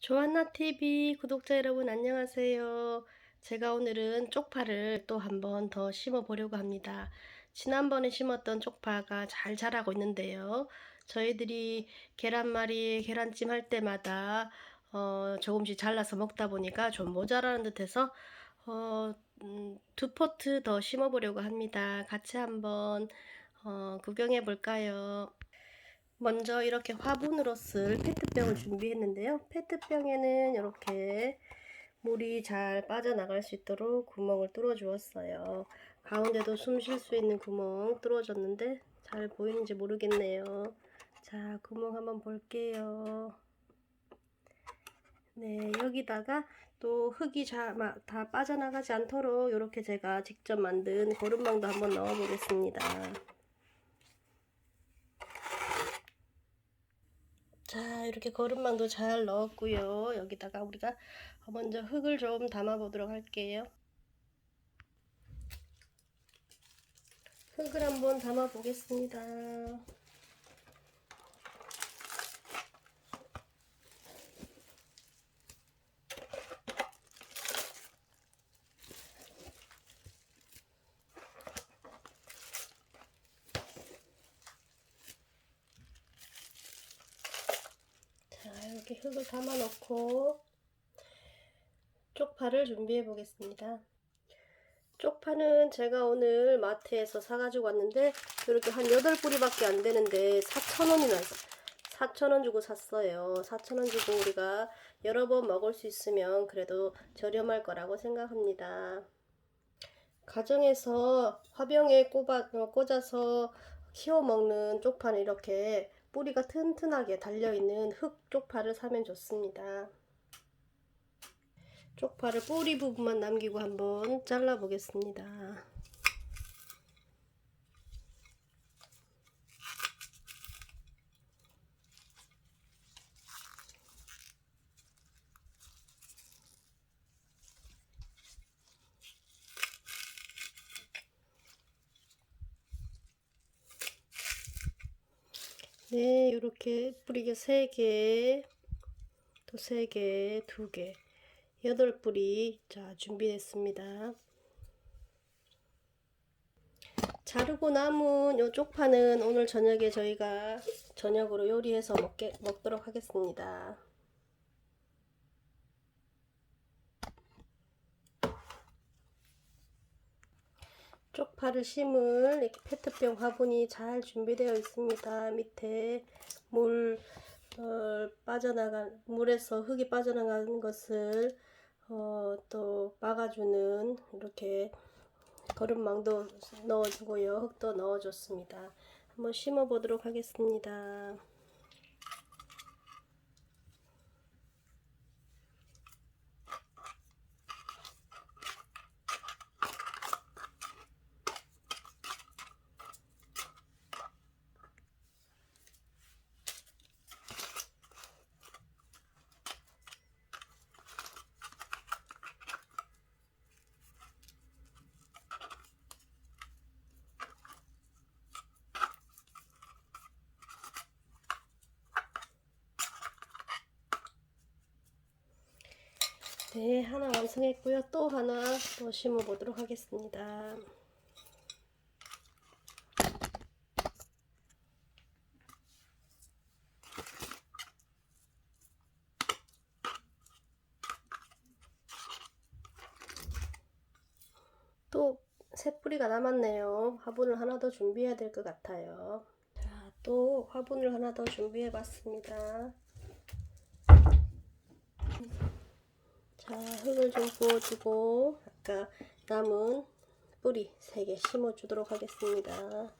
조한나TV 구독자 여러분 안녕하세요. 제가 오늘은 쪽파를 또 한 번 더 심어 보려고 합니다. 지난번에 심었던 쪽파가 잘 자라고 있는데요. 저희들이 계란말이, 계란찜 할 때마다 어, 조금씩 잘라서 먹다 보니까 좀 모자라는 듯해서 어, 음, 두 포트 더 심어 보려고 합니다. 같이 한번 어, 구경해 볼까요? 먼저 이렇게 화분으로 쓸 페트병을 준비했는데요. 페트병에는 이렇게 물이 잘 빠져나갈 수 있도록 구멍을 뚫어 주었어요. 가운데도 숨 쉴 수 있는 구멍 뚫어줬는데 잘 보이는지 모르겠네요. 자, 구멍 한번 볼게요. 네, 여기다가 또 흙이 다 빠져나가지 않도록 이렇게 제가 직접 만든 거름망도 한번 넣어 보겠습니다. 자, 이렇게 거름망도 잘 넣었고요. 여기다가 우리가 먼저 흙을 좀 담아 보도록 할게요. 흙을 한번 담아 보겠습니다. 자, 이렇게 흙을 담아 놓고 쪽파를 준비해 보겠습니다. 쪽파는 제가 오늘 마트에서 사가지고 왔는데 이렇게 한 8뿌리밖에 안 되는데 4,000원이나 해서 4,000원 주고 샀어요. 4,000원 주고 우리가 여러 번 먹을 수 있으면 그래도 저렴할 거라고 생각합니다. 가정에서 화병에 꼽아, 어, 꽂아서 키워 먹는 쪽파는 이렇게 뿌리가 튼튼하게 달려있는 흙 쪽파를 사면 좋습니다. 쪽파를 뿌리 부분만 남기고 한번 잘라 보겠습니다. 네, 이렇게 뿌리가 3개, 또 3개, 2개, 8뿌리 자, 준비됐습니다. 자르고 남은 요 쪽파는 오늘 저녁에 저희가 저녁으로 요리해서 먹게, 먹도록 하겠습니다. 쪽파를 심을 이렇게 페트병 화분이 잘 준비되어 있습니다. 밑에 물 어, 빠져나간 물에서 흙이 빠져나가는 것을 어, 또 막아주는 이렇게 거름망도 넣어주고요. 흙도 넣어줬습니다. 한번 심어 보도록 하겠습니다. 네, 하나 완성했고요. 또 하나 또 심어 보도록 하겠습니다. 또 새 뿌리가 남았네요. 화분을 하나 더 준비해야 될 것 같아요. 자, 또 화분을 하나 더 준비해 봤습니다. 자, 흙을 좀 부어주고 아까 남은 뿌리 3개 심어 주도록 하겠습니다.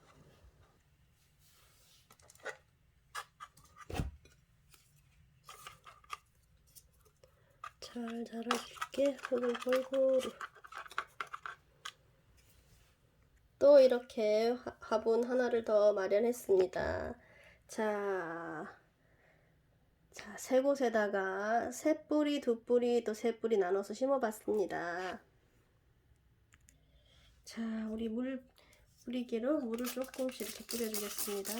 잘 자라줄게 흙을 골고루 또 이렇게 화- 화분 하나를 더 마련했습니다. 자, 자, 세 곳에다가 세 뿌리, 두 뿌리, 또 세 뿌리 나눠서 심어봤습니다. 자, 우리 물 뿌리기로 물을 조금씩 이렇게 뿌려주겠습니다.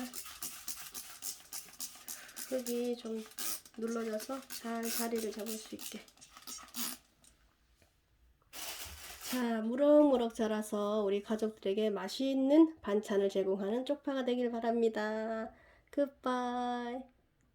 흙이 좀 눌러줘서 잘 자리를 잡을 수 있게. 자, 무럭무럭 자라서 우리 가족들에게 맛있는 반찬을 제공하는 쪽파가 되길 바랍니다. 굿바이.